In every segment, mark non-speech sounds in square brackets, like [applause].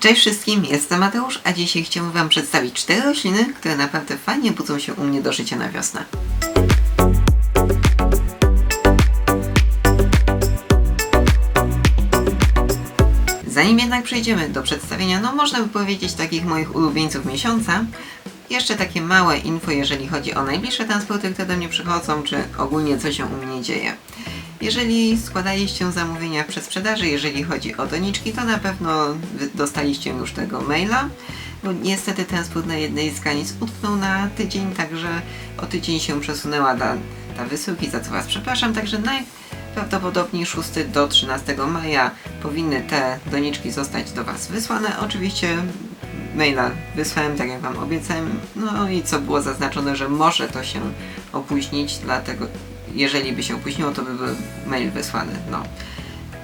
Cześć wszystkim, jestem Mateusz, a dzisiaj chciałbym Wam przedstawić cztery rośliny, które naprawdę fajnie budzą się u mnie do życia na wiosnę. Zanim jednak przejdziemy do przedstawienia, no można by powiedzieć takich moich ulubieńców miesiąca, jeszcze takie małe info, jeżeli chodzi o najbliższe transporty, które do mnie przychodzą, czy ogólnie co się u mnie dzieje. Jeżeli składaliście zamówienia w przedsprzedaży, jeżeli chodzi o doniczki, to na pewno dostaliście już tego maila. Bo niestety transport na jednej z granic utknął na tydzień, także o tydzień się przesunęła ta wysyłki, za co Was przepraszam. Także najprawdopodobniej 6 do 13 maja powinny te doniczki zostać do Was wysłane. Oczywiście maila wysłałem, tak jak Wam obiecałem. No i co było zaznaczone, że może to się opóźnić, dlatego jeżeli by się opóźniło, to by był mail wysłany. No.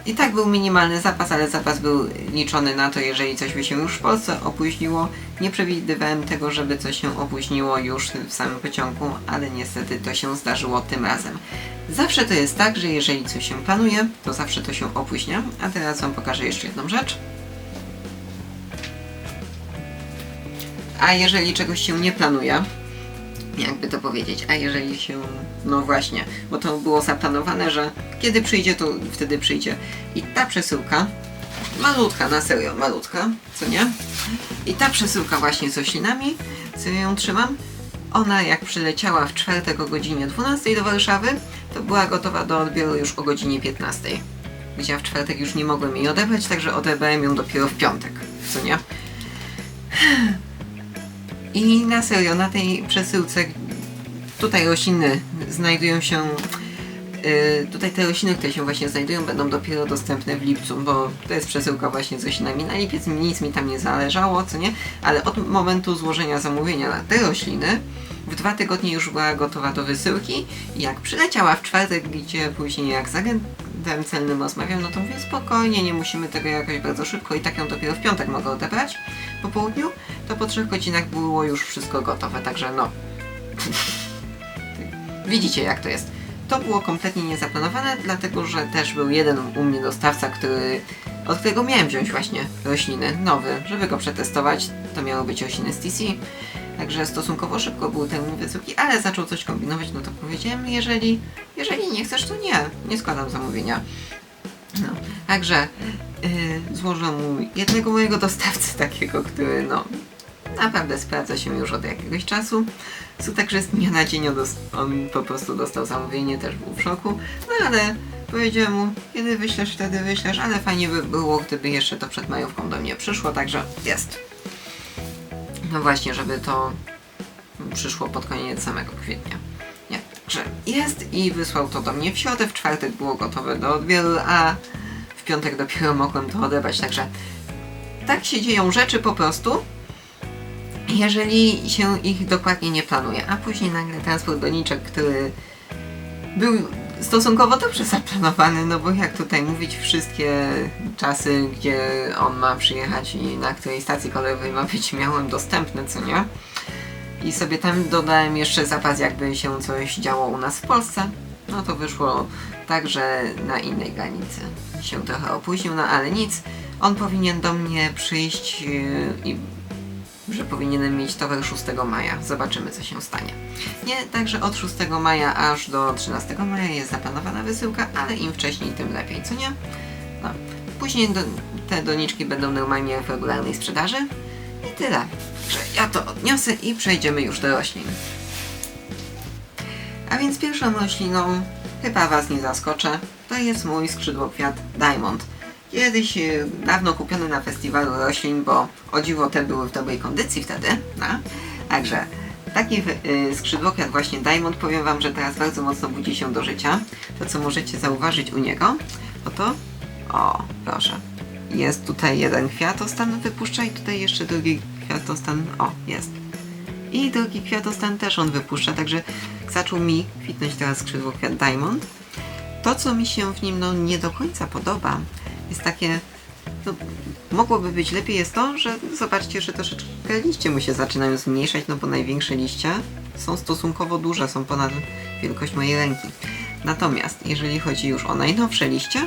I tak był minimalny zapas, ale zapas był liczony na to, jeżeli coś by się już w Polsce opóźniło. Nie przewidywałem tego, żeby coś się opóźniło już w samym pociągu, ale niestety to się zdarzyło tym razem. Zawsze to jest tak, że jeżeli coś się planuje, to zawsze to się opóźnia. A teraz Wam pokażę jeszcze jedną rzecz. A jeżeli czegoś się nie planuje, jakby to powiedzieć, a jeżeli się, no właśnie, bo to było zaplanowane, że kiedy przyjdzie, to wtedy przyjdzie. I ta przesyłka, malutka, na serio, malutka, co nie? I ta przesyłka właśnie z roślinami, co ją trzymam, ona jak przyleciała w czwartek o godzinie 12 do Warszawy, to była gotowa do odbioru już o godzinie 15. Gdzie ja w czwartek już nie mogłem jej odebrać, także odebrałem ją dopiero w piątek, co nie? I na serio, na tej przesyłce tutaj rośliny znajdują się. Yy, tutaj te rośliny, które się właśnie znajdują, będą dopiero dostępne w lipcu, bo to jest przesyłka właśnie z roślinami. Na lipiec nic mi tam nie zależało, co nie? Ale od momentu złożenia zamówienia na te rośliny, w dwa tygodnie już była gotowa do wysyłki. I jak przyleciała w czwartek, gdzie później jak z agentem celnym rozmawiam, no to mówię spokojnie, nie musimy tego jakoś bardzo szybko i tak ją dopiero w piątek mogę odebrać po południu, to po trzech godzinach było już wszystko gotowe, także no. [laughs] Widzicie jak to jest. To było kompletnie niezaplanowane, dlatego że też był jeden u mnie dostawca, który, od którego miałem wziąć właśnie rośliny, nowy, żeby go przetestować. To miało być rośliny z TC. Także stosunkowo szybko był ten wysoki, ale zaczął coś kombinować, no to powiedziałem, jeżeli, jeżeli nie chcesz, to nie, nie składam zamówienia. No, także yy, złożyłem mu jednego mojego dostawcy takiego, który no naprawdę sprawdza się już od jakiegoś czasu. So, także z dnia na dzień on, on po prostu dostał zamówienie, też był w szoku. No ale powiedziałem mu, kiedy wyślesz, wtedy wyślesz, ale fajnie by było, gdyby jeszcze to przed majówką do mnie przyszło, także jest. No właśnie, żeby to przyszło pod koniec samego kwietnia. Nie, także jest i wysłał to do mnie w środę, w czwartek było gotowe do odbioru, a w piątek dopiero mogłem to odebrać, także tak się dzieją rzeczy po prostu, jeżeli się ich dokładnie nie planuje, a później nagle transport doniczek, który był stosunkowo dobrze zaplanowany, no bo jak tutaj mówić, wszystkie czasy, gdzie on ma przyjechać i na której stacji kolejowej ma być, miałem dostępne, co nie? I sobie tam dodałem jeszcze zapas, jakby się coś działo u nas w Polsce. No to wyszło tak, że na innej granicy się trochę opóźnił, no ale nic. On powinien do mnie przyjść yy, i że powinienem mieć towar 6 maja. Zobaczymy, co się stanie. Nie, także od 6 maja aż do 13 maja jest zaplanowana wysyłka, ale im wcześniej, tym lepiej, co nie? No. Później do, te doniczki będą normalnie w regularnej sprzedaży. I tyle. Że ja to odniosę i przejdziemy już do roślin. A więc pierwszą rośliną, chyba Was nie zaskoczę, to jest mój skrzydłokwiat Diamond. Kiedyś e, dawno kupiony na festiwalu roślin, bo o dziwo te były w dobrej kondycji wtedy, no. Także taki y, skrzydłokwiat właśnie Diamond, powiem Wam, że teraz bardzo mocno budzi się do życia. To co możecie zauważyć u niego, to to, o proszę, jest tutaj jeden kwiatostan wypuszcza i tutaj jeszcze drugi kwiatostan, o jest. I drugi kwiatostan też on wypuszcza, także zaczął mi kwitnąć teraz skrzydłokwiat Diamond. To, co mi się w nim no, nie do końca podoba, jest takie. No, mogłoby być lepiej, jest to, że zobaczcie, że troszeczkę liście mu się zaczynają zmniejszać, no bo największe liście są stosunkowo duże, są ponad wielkość mojej ręki. Natomiast jeżeli chodzi już o najnowsze liście,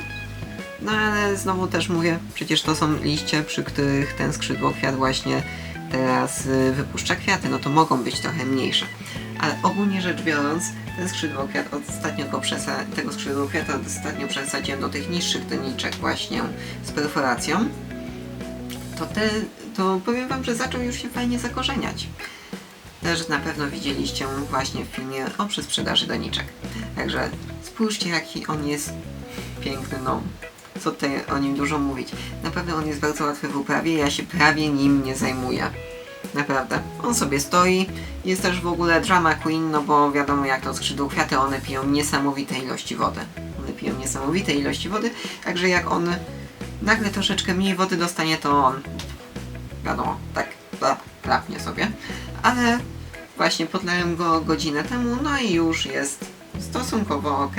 No ale znowu też mówię, przecież to są liście, przy których ten skrzydłokwiat właśnie teraz wypuszcza kwiaty, no to mogą być trochę mniejsze. Ale ogólnie rzecz biorąc, ten skrzydłokwiat ostatnio go przesa- tego skrzydłokwiata ostatnio przesadziłem do tych niższych doniczek właśnie z perforacją. To te, to powiem wam, że zaczął już się fajnie zakorzeniać. Też na pewno widzieliście właśnie w filmie o przesprzedaży doniczek. Także spójrzcie jaki on jest piękny, no co tutaj o nim dużo mówić. Na pewno on jest bardzo łatwy w uprawie, ja się prawie nim nie zajmuję. Naprawdę. On sobie stoi. Jest też w ogóle drama queen, no bo wiadomo jak to skrzydło kwiaty, one piją niesamowite ilości wody. One piją niesamowite ilości wody, także jak on nagle troszeczkę mniej wody dostanie, to on wiadomo, tak klapnie sobie. Ale właśnie podlałem go godzinę temu, no i już jest stosunkowo ok.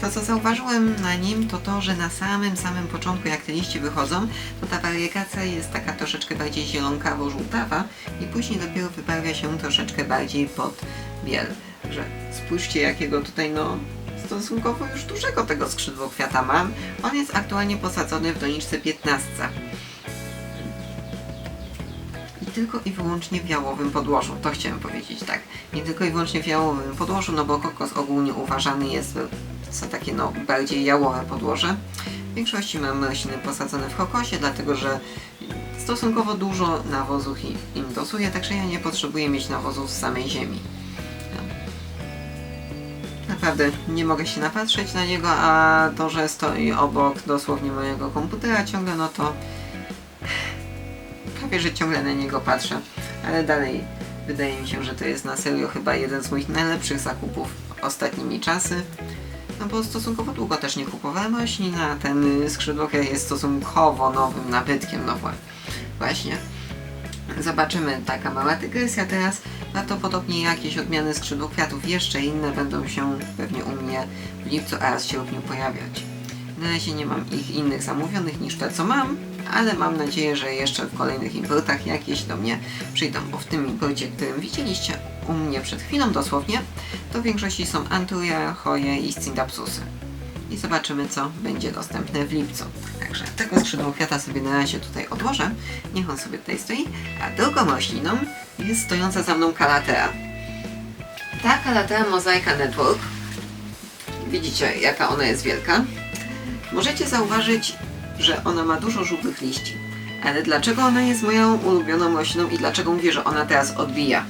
To co zauważyłem na nim to to, że na samym samym początku jak te liście wychodzą, to ta wariegacja jest taka troszeczkę bardziej zielonkawo-żółtawa i później dopiero wybarwia się troszeczkę bardziej pod biel. Także spójrzcie jakiego tutaj no stosunkowo już dużego tego skrzydłokwiata mam. On jest aktualnie posadzony w doniczce 15 i tylko i wyłącznie w jałowym podłożu. To chciałem powiedzieć, tak. Nie tylko i wyłącznie w jałowym podłożu, no bo kokos ogólnie uważany jest za takie no bardziej jałowe podłoże. W większości mam rośliny posadzone w kokosie, dlatego że stosunkowo dużo nawozów im dosuje, także ja nie potrzebuję mieć nawozów z samej ziemi. No. Naprawdę nie mogę się napatrzeć na niego, a to, że stoi obok dosłownie mojego komputera ciągle, no to prawie, że ciągle na niego patrzę, ale dalej wydaje mi się, że to jest na serio chyba jeden z moich najlepszych zakupów ostatnimi czasy. No bo stosunkowo długo też nie kupowałem roślin, a ten skrzydłokwiat jest stosunkowo nowym nabytkiem, no wła- właśnie. Zobaczymy, taka mała dygresja teraz. Prawdopodobnie jakieś odmiany skrzydłokwiatów, jeszcze inne będą się pewnie u mnie w lipcu oraz sierpniu pojawiać. Na razie nie mam ich innych zamówionych niż te co mam, ale mam nadzieję, że jeszcze w kolejnych importach jakieś do mnie przyjdą, bo w tym imporcie, którym widzieliście u mnie przed chwilą dosłownie, to w większości są Anturia, Hoje i Scindapsusy. I zobaczymy, co będzie dostępne w lipcu. Także tego skrzydłokwiata sobie na razie tutaj odłożę. Niech on sobie tutaj stoi. A drugą rośliną jest stojąca za mną Calatea. Ta Calatea Mozaika Network. Widzicie, jaka ona jest wielka. Możecie zauważyć, że ona ma dużo żółtych liści. Ale dlaczego ona jest moją ulubioną rośliną i dlaczego mówię, że ona teraz odbija?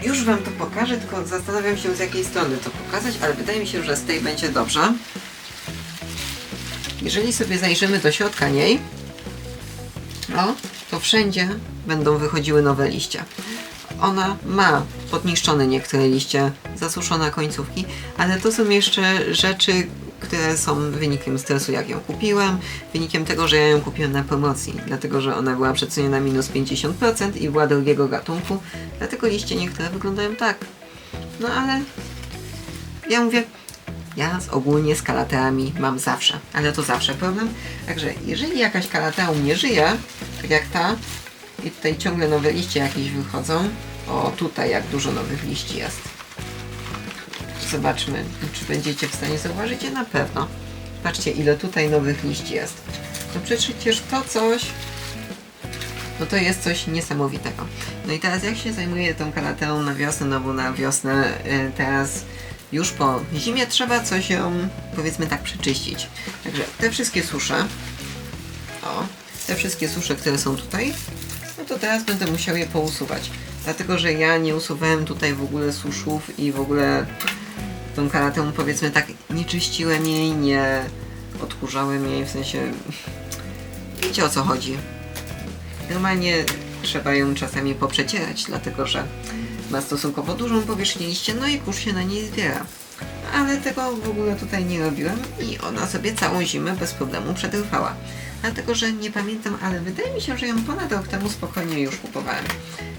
No, już Wam to pokażę, tylko zastanawiam się z jakiej strony to pokazać, ale wydaje mi się, że z tej będzie dobrze. Jeżeli sobie zajrzymy do środka niej, o, to wszędzie będą wychodziły nowe liście. Ona ma podniszczone niektóre liście, zasuszone końcówki, ale to są jeszcze rzeczy, które są wynikiem stresu, jak ją kupiłem, wynikiem tego, że ja ją kupiłem na promocji, dlatego że ona była przeceniona minus 50% i była drugiego gatunku, dlatego liście niektóre wyglądają tak. No ale ja mówię, ja z ogólnie z kalateami mam zawsze, ale to zawsze problem. Także jeżeli jakaś kalatea u mnie żyje, tak jak ta, i tutaj ciągle nowe liście jakieś wychodzą, o tutaj jak dużo nowych liści jest. Zobaczmy, czy będziecie w stanie zauważyć je na pewno. Patrzcie, ile tutaj nowych liści jest. No przecież to coś, no to jest coś niesamowitego. No i teraz jak się zajmuję tą karateą na wiosnę, no bo na wiosnę y, teraz już po zimie trzeba coś ją, powiedzmy tak, przeczyścić. Także te wszystkie susze, o, te wszystkie susze, które są tutaj, no to teraz będę musiał je pousuwać. Dlatego, że ja nie usuwałem tutaj w ogóle suszów i w ogóle tą karatę powiedzmy tak nie czyściłem jej, nie odkurzałem jej, w sensie wiecie o co chodzi. Normalnie trzeba ją czasami poprzecierać, dlatego że ma stosunkowo dużą powierzchnię liście, no i kurz się na niej zbiera. Ale tego w ogóle tutaj nie robiłem i ona sobie całą zimę bez problemu przetrwała. Dlatego, że nie pamiętam, ale wydaje mi się, że ją ponad rok temu spokojnie już kupowałem.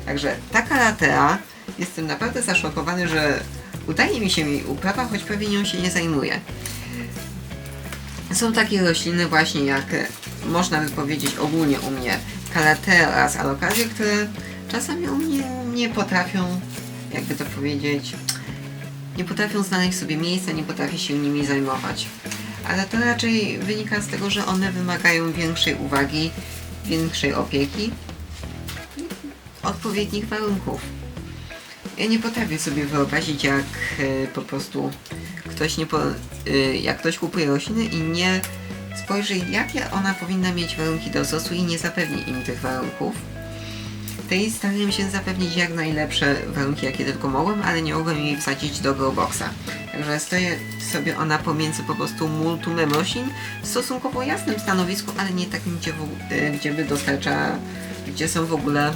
Także taka latea, jestem naprawdę zaszokowany, że udaje mi się jej uprawa, choć pewnie nią się nie zajmuję. Są takie rośliny właśnie jak, e, można by powiedzieć ogólnie u mnie, Calathea oraz alokazie, które czasami u mnie nie potrafią, jakby to powiedzieć, nie potrafią znaleźć sobie miejsca, nie potrafię się nimi zajmować. ale to raczej wynika z tego, że one wymagają większej uwagi, większej opieki, odpowiednich warunków. Ja nie potrafię sobie wyobrazić, jak e, po prostu ktoś nie po, e, jak ktoś kupuje rośliny i nie spojrzy, jakie ona powinna mieć warunki do wzrostu i nie zapewni im tych warunków. Tej starałem się zapewnić jak najlepsze warunki, jakie tylko mogłem, ale nie mogłem jej wsadzić do growboxa. Także stoję sobie ona pomiędzy po prostu multumem roślin w stosunkowo jasnym stanowisku, ale nie takim, gdzie, w, y, gdzie by dostarcza, gdzie są w ogóle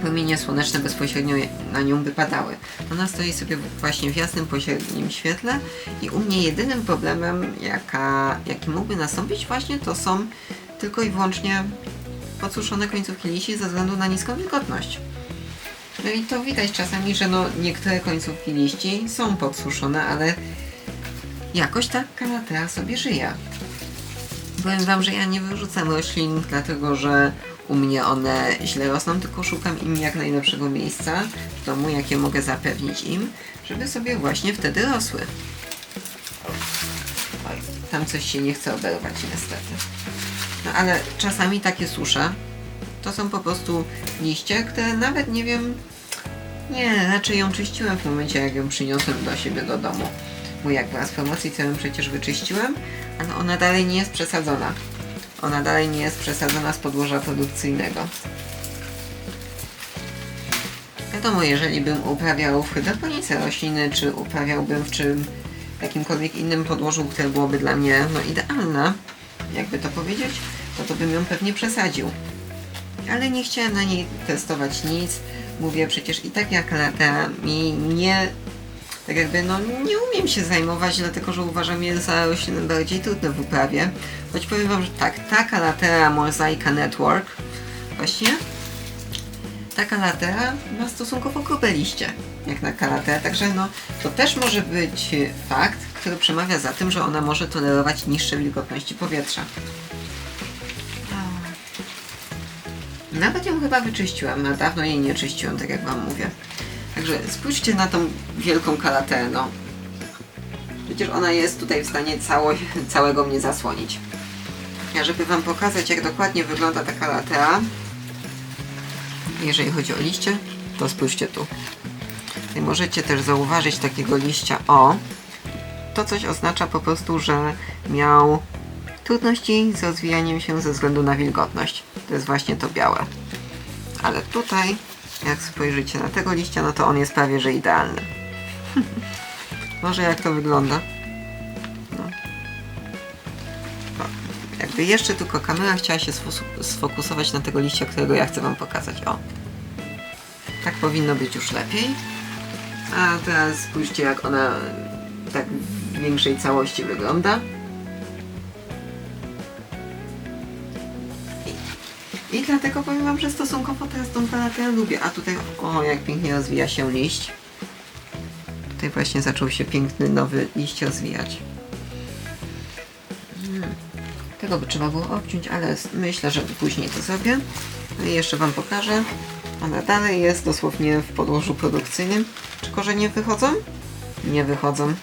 promienie słoneczne bezpośrednio na nią wypadały. Ona stoi sobie właśnie w jasnym, pośrednim świetle i u mnie jedynym problemem, jaka, jaki mógłby nastąpić właśnie, to są tylko i wyłącznie podsuszone końcówki liści ze względu na niską wilgotność. No i to widać czasami, że no niektóre końcówki liści są podsuszone, ale jakoś ta kalatea sobie żyje. Powiem wam, że ja nie wyrzucam roślin dlatego, że u mnie one źle rosną, tylko szukam im jak najlepszego miejsca w domu, jakie mogę zapewnić im, żeby sobie właśnie wtedy rosły. Oj, tam coś się nie chce oberwać niestety. No ale czasami takie susze to są po prostu liście, które nawet nie wiem. Nie, raczej ją czyściłem w momencie, jak ją przyniosłem do siebie do domu. Bo jak była z promocji, to ją przecież wyczyściłem, ale ona dalej nie jest przesadzona. Ona dalej nie jest przesadzona z podłoża produkcyjnego. Wiadomo, jeżeli bym uprawiał w hydroponice rośliny, czy uprawiałbym w czym jakimkolwiek innym podłożu, które byłoby dla mnie no, idealne, jakby to powiedzieć, to to bym ją pewnie przesadził. Ale nie chciałem na niej testować nic. Mówię przecież i tak jak lata mi nie tak jakby no nie umiem się zajmować, dlatego że uważam je za rośliny bardziej trudne w uprawie. Choć powiem wam, że tak, taka latera Mosaica Network właśnie taka latera ma stosunkowo grube liście, jak na kalatea, także no to też może być fakt, który przemawia za tym, że ona może tolerować niższe wilgotności powietrza. Nawet ją chyba wyczyściłem, a dawno jej nie czyściłem, tak jak wam mówię. Także spójrzcie na tą wielką kalateę, no. Przecież ona jest tutaj w stanie cało, całego mnie zasłonić. Ja żeby wam pokazać, jak dokładnie wygląda ta kalatea, jeżeli chodzi o liście, to spójrzcie tu. Możecie też zauważyć takiego liścia o. To coś oznacza po prostu, że miał trudności z rozwijaniem się ze względu na wilgotność. To jest właśnie to białe. Ale tutaj, jak spojrzycie na tego liścia, no to on jest prawie że idealny. [laughs] Może jak to wygląda? No. Jakby jeszcze tylko kamera chciała się sfokusować na tego liścia, którego ja chcę wam pokazać. O. Tak powinno być już lepiej. A teraz spójrzcie jak ona tak w większej całości wygląda. I dlatego powiem wam, że stosunkowo teraz tą paletę lubię. A tutaj, o jak pięknie rozwija się liść. Tutaj właśnie zaczął się piękny nowy liść rozwijać. Hmm. Tego by trzeba było obciąć, ale myślę, że później to zrobię. No i jeszcze wam pokażę. Ona dalej jest dosłownie w podłożu produkcyjnym. Czy korzenie wychodzą? Nie wychodzą.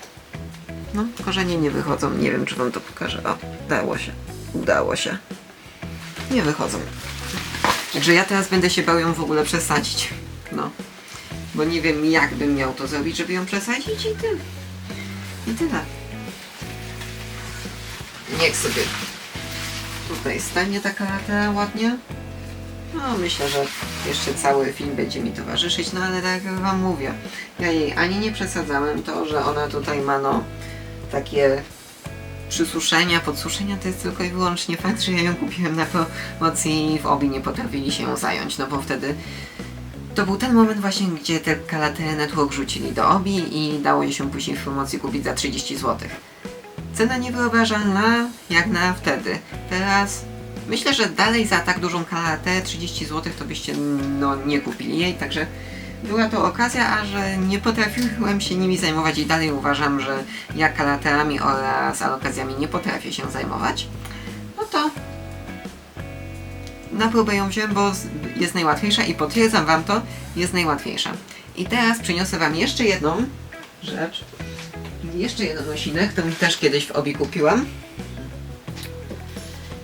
No, korzenie nie wychodzą. Nie wiem, czy wam to pokażę. O, udało się. Udało się. Nie wychodzą. Także ja teraz będę się bał ją w ogóle przesadzić. No. Bo nie wiem jak bym miał to zrobić, żeby ją przesadzić i tyle. I tyle. Niech sobie tutaj stanie taka latera ładnie. No myślę, że jeszcze cały film będzie mi towarzyszyć, no ale tak jak wam mówię, ja jej ani nie przesadzałem, to, że ona tutaj ma no takie przysuszenia, podsuszenia to jest tylko i wyłącznie fakt, że ja ją kupiłem na promocji i w obi nie potrafili się ją zająć, no bo wtedy to był ten moment właśnie, gdzie te Kalateę Network rzucili do obi i dało je się później w promocji kupić za 30 zł. Cena niewyobrażalna jak na wtedy. Teraz myślę, że dalej za tak dużą Kalateę 30 zł to byście no nie kupili jej, także była to okazja, a że nie potrafiłem się nimi zajmować i dalej uważam, że ja kalateami oraz alokazjami nie potrafię się zajmować, no to na próbę ją wziąłem, bo jest najłatwiejsza i potwierdzam Wam to, jest najłatwiejsza. I teraz przyniosę Wam jeszcze jedną rzecz, jeszcze jeden roślinek, którą też kiedyś w obi kupiłam.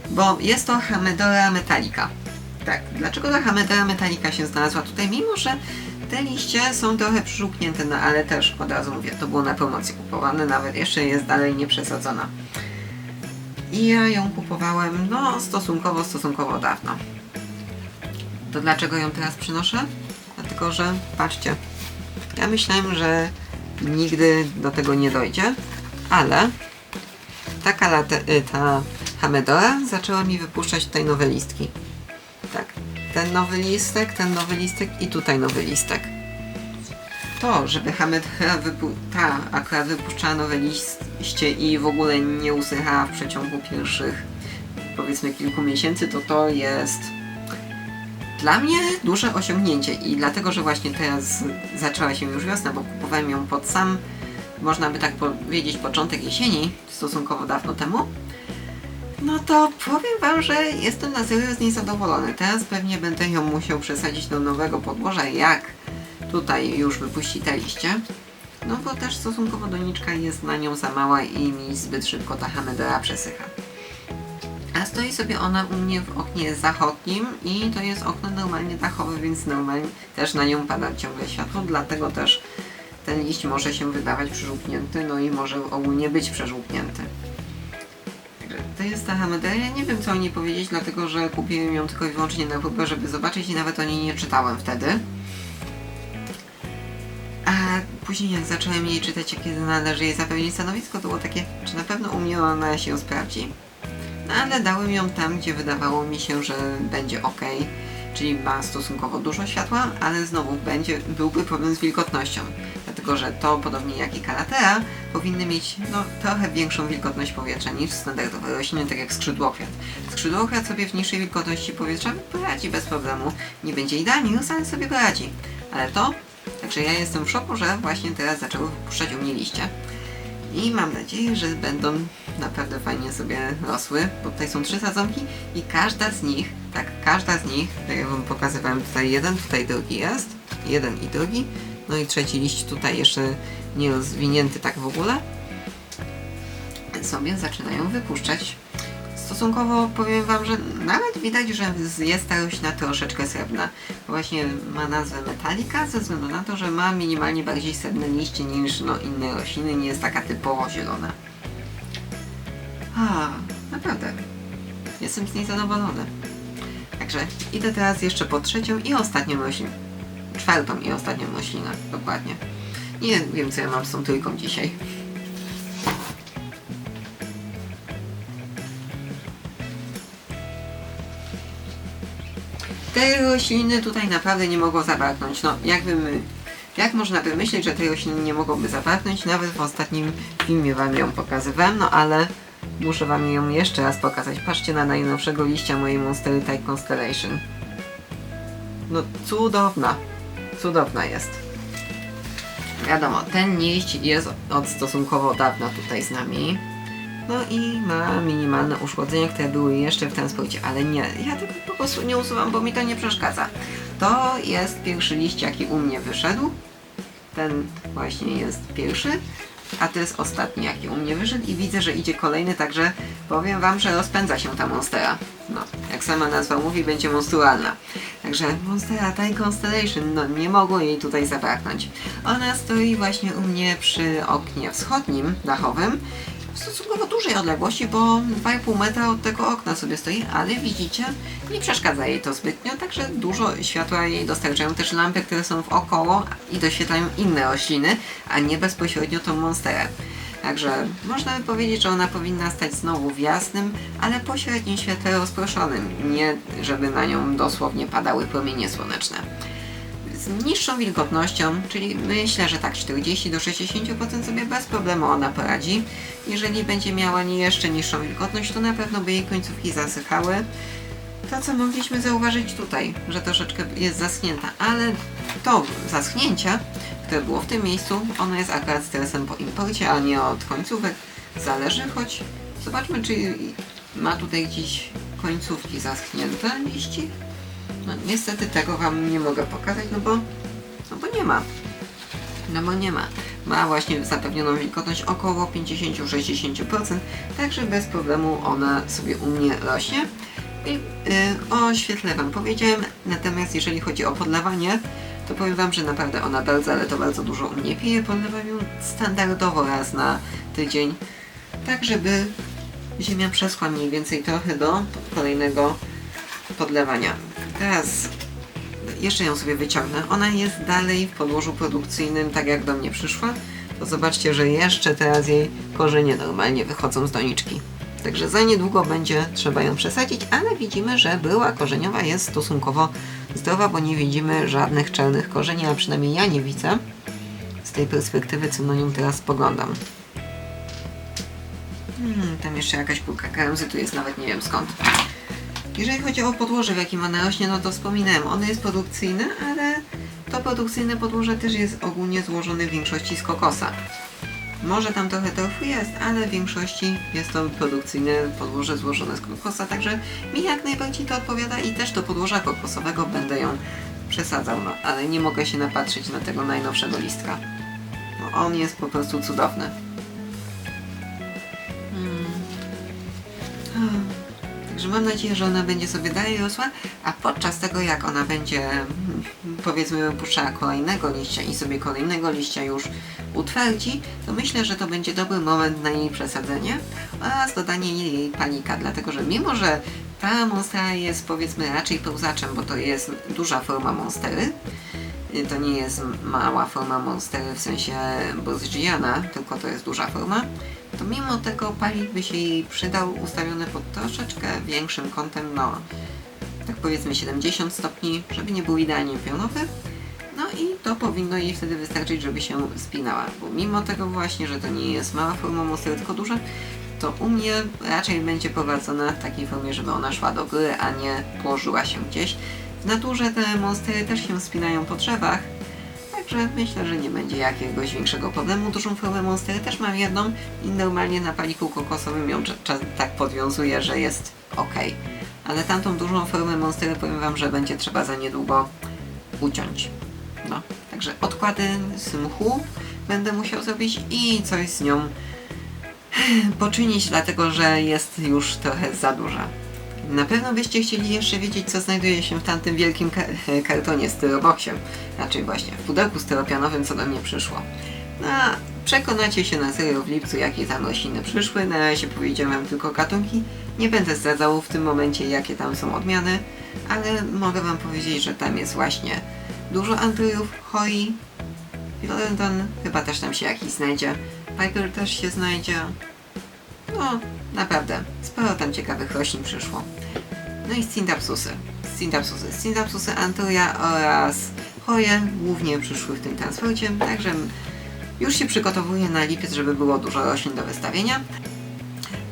Bo jest to Hamedora metallica. Tak, dlaczego ta Hamedora metallica się znalazła tutaj, mimo że te liście są trochę przyżółknięte, no ale też od razu mówię, to było na promocji kupowane, nawet jeszcze jest dalej nieprzesadzona. I ja ją kupowałem, no stosunkowo, stosunkowo dawno. To dlaczego ją teraz przynoszę? Dlatego, że patrzcie, ja myślałem, że nigdy do tego nie dojdzie, ale ta, kalate, y, ta Hamedora zaczęła mi wypuszczać tutaj nowe listki. Ten nowy listek, ten nowy listek i tutaj nowy listek. To, żeby Hamedora wypu- ta akurat wypuszczała nowe liście i w ogóle nie usychała w przeciągu pierwszych powiedzmy kilku miesięcy, to to jest dla mnie duże osiągnięcie i dlatego, że właśnie teraz zaczęła się już wiosna, bo kupowałem ją pod sam, można by tak powiedzieć, początek jesieni, stosunkowo dawno temu, no to powiem Wam, że jestem na serio z niej zadowolony. Teraz pewnie będę ją musiał przesadzić do nowego podłoża, jak tutaj już wypuści te liście. No bo też stosunkowo doniczka jest na nią za mała i mi zbyt szybko ta Hamedora przesycha. A stoi sobie ona u mnie w oknie zachodnim i to jest okno normalnie dachowe, więc normalnie też na nią pada ciągle światło, dlatego też ten liść może się wydawać przeżółknięty, no i może ogólnie być przeżółknięty. To jest ta Hamedera, ja nie wiem co o niej powiedzieć, dlatego że kupiłem ją tylko i wyłącznie na próbę, żeby zobaczyć i nawet o niej nie czytałem wtedy. A później jak zacząłem jej czytać, kiedy należy jej zapewnić stanowisko, to było takie, czy na pewno u mnie ona się sprawdzi. No ale dałem ją tam, gdzie wydawało mi się, że będzie ok, czyli ma stosunkowo dużo światła, ale znowu będzie, byłby problem z wilgotnością, dlatego że to, podobnie jak i Kalatera, powinny mieć no, trochę większą wilgotność powietrza niż standardowe rośliny, tak jak skrzydłokwiat. Skrzydłokwiat sobie w niższej wilgotności powietrza poradzi bez problemu, nie będzie idealnie, ale sobie poradzi. Ale to, także ja jestem w szoku, że właśnie teraz zaczęły wypuszczać u mnie liście. I mam nadzieję, że będą naprawdę fajnie sobie rosły, bo tutaj są trzy sadzonki i każda z nich, tak, każda z nich, tak jak wam pokazywałem, tutaj jeden, tutaj drugi jest, jeden i drugi, no i trzeci liść tutaj jeszcze nie rozwinięty tak w ogóle, sobie zaczynają wypuszczać. Stosunkowo powiem wam, że nawet widać, że jest ta roślina troszeczkę srebrna. Właśnie ma nazwę metalika ze względu na to, że ma minimalnie bardziej srebrne liście niż no, inne rośliny, nie jest taka typowo zielona. A, naprawdę. Jestem z niej zadowolony. Także idę teraz jeszcze po trzecią i ostatnią roślinę. Czwartą i ostatnią roślinę, dokładnie. Nie wiem, co ja mam z tą trójką dzisiaj. Te rośliny tutaj naprawdę nie mogą zabraknąć. No, jakby my, jak można by myśleć, że te rośliny nie mogłyby zabraknąć? Nawet w ostatnim filmie Wam ją pokazywałem, no ale muszę Wam ją jeszcze raz pokazać. Patrzcie na najnowszego liścia mojej Monstery Type Constellation. No cudowna, cudowna jest. Wiadomo, ten liść jest od stosunkowo dawna tutaj z nami. No i ma minimalne uszkodzenia, które były jeszcze w transporcie, ale nie, ja tego po prostu nie usuwam, bo mi to nie przeszkadza. To jest pierwszy liść, jaki u mnie wyszedł. Ten właśnie jest pierwszy, a to jest ostatni, jaki u mnie wyszedł i widzę, że idzie kolejny, także powiem Wam, że rozpędza się ta Monstera. No, jak sama nazwa mówi, będzie monstrualna. Także Monstera Tie Constellation, no nie mogło jej tutaj zabraknąć. Ona stoi właśnie u mnie przy oknie wschodnim, dachowym, stosunkowo dużej odległości, bo 2,5 metra od tego okna sobie stoi, ale widzicie, nie przeszkadza jej to zbytnio, także dużo światła jej dostarczają też lampy, które są w około i doświetlają inne rośliny, a nie bezpośrednio tą monsterę. Także można by powiedzieć, że ona powinna stać znowu w jasnym, ale pośrednim świetle rozproszonym, nie żeby na nią dosłownie padały promienie słoneczne z niższą wilgotnością, czyli myślę, że tak 40 do 60% sobie bez problemu ona poradzi. Jeżeli będzie miała nie jeszcze niższą wilgotność, to na pewno by jej końcówki zasychały. To co mogliśmy zauważyć tutaj, że troszeczkę jest zaschnięta, ale to zaschnięcie, które było w tym miejscu, ono jest akurat stresem po imporcie, a nie od końcówek. Zależy, choć zobaczmy, czy ma tutaj gdzieś końcówki zaschnięte liści. No niestety tego Wam nie mogę pokazać, no bo, no bo nie ma. No bo nie ma. ma właśnie zapewnioną wilgotność około 50-60%, także bez problemu ona sobie u mnie rośnie. I, y, o świetle Wam powiedziałem, natomiast jeżeli chodzi o podlewanie, to powiem Wam, że naprawdę ona bardzo, ale to bardzo dużo u mnie pije. Podlewam ją standardowo raz na tydzień, tak żeby ziemia przeszła mniej więcej trochę do kolejnego podlewania. Teraz jeszcze ją sobie wyciągnę. Ona jest dalej w podłożu produkcyjnym, tak jak do mnie przyszła. To zobaczcie, że jeszcze teraz jej korzenie normalnie wychodzą z doniczki. Także za niedługo będzie trzeba ją przesadzić, ale widzimy, że była korzeniowa jest stosunkowo zdrowa, bo nie widzimy żadnych czarnych korzeni, a przynajmniej ja nie widzę z tej perspektywy, co na nią teraz spoglądam. Hmm, tam jeszcze jakaś kulka tu jest, nawet nie wiem skąd. Jeżeli chodzi o podłoże, w jakim ona rośnie, no to wspominałem, ono jest produkcyjne, ale to produkcyjne podłoże też jest ogólnie złożone w większości z kokosa. Może tam trochę torfu jest, ale w większości jest to produkcyjne podłoże złożone z kokosa, także mi jak najbardziej to odpowiada i też do podłoża kokosowego będę ją przesadzał, no ale nie mogę się napatrzeć na tego najnowszego listka. No, on jest po prostu cudowny. Także mam nadzieję, że ona będzie sobie dalej rosła, a podczas tego jak ona będzie powiedzmy puszczała kolejnego liścia i sobie kolejnego liścia już utwardzi, to myślę, że to będzie dobry moment na jej przesadzenie oraz dodanie jej panika, dlatego że mimo, że ta monstera jest powiedzmy raczej pełzaczem, bo to jest duża forma monstery, to nie jest mała forma monstery w sensie Bozgiana, tylko to jest duża forma, to mimo tego palik by się jej przydał ustawiony pod troszeczkę większym kątem, no tak powiedzmy 70 stopni, żeby nie był idealnie pionowy. No i to powinno jej wtedy wystarczyć, żeby się spinała, bo mimo tego właśnie, że to nie jest mała forma monstery, tylko duża, to u mnie raczej będzie prowadzona w takiej formie, żeby ona szła do góry, a nie położyła się gdzieś. W naturze te monstery też się spinają po drzewach, Także myślę, że nie będzie jakiegoś większego problemu. Dużą formę monstery też mam jedną i normalnie na paliku kokosowym ją tak podwiązuję, że jest ok. Ale tamtą dużą formę monstery powiem Wam, że będzie trzeba za niedługo uciąć. No, także odkłady z mchu będę musiał zrobić i coś z nią poczynić, dlatego że jest już trochę za duża. Na pewno byście chcieli jeszcze wiedzieć, co znajduje się w tamtym wielkim ka [laughs] kartonie styroboxie. Raczej właśnie w pudełku styropianowym, co do mnie przyszło. No, przekonacie się na serio w lipcu, jakie tam rośliny przyszły. Na razie powiedziałem tylko gatunki. Nie będę zdradzał w tym momencie, jakie tam są odmiany, ale mogę wam powiedzieć, że tam jest właśnie dużo andryjów, hoi, philodendron, chyba też tam się jakiś znajdzie. Piper też się znajdzie. No, naprawdę, sporo tam ciekawych roślin przyszło. No i Scindapsusy. Scindapsusy. Scindapsusy Anturia oraz Hoje głównie przyszły w tym transporcie, także już się przygotowuję na lipiec, żeby było dużo roślin do wystawienia.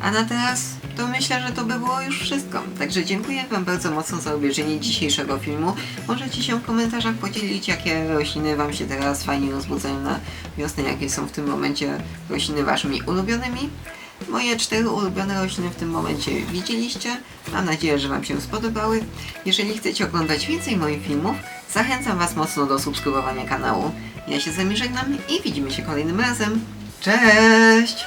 A na teraz to myślę, że to by było już wszystko. Także dziękuję Wam bardzo mocno za obejrzenie dzisiejszego filmu. Możecie się w komentarzach podzielić, jakie rośliny Wam się teraz fajnie rozbudzają na wiosnę, jakie są w tym momencie rośliny Waszymi ulubionymi. Moje cztery ulubione rośliny w tym momencie widzieliście. Mam nadzieję, że Wam się spodobały. Jeżeli chcecie oglądać więcej moich filmów, zachęcam Was mocno do subskrybowania kanału. Ja się z Wami żegnam i widzimy się kolejnym razem. Cześć!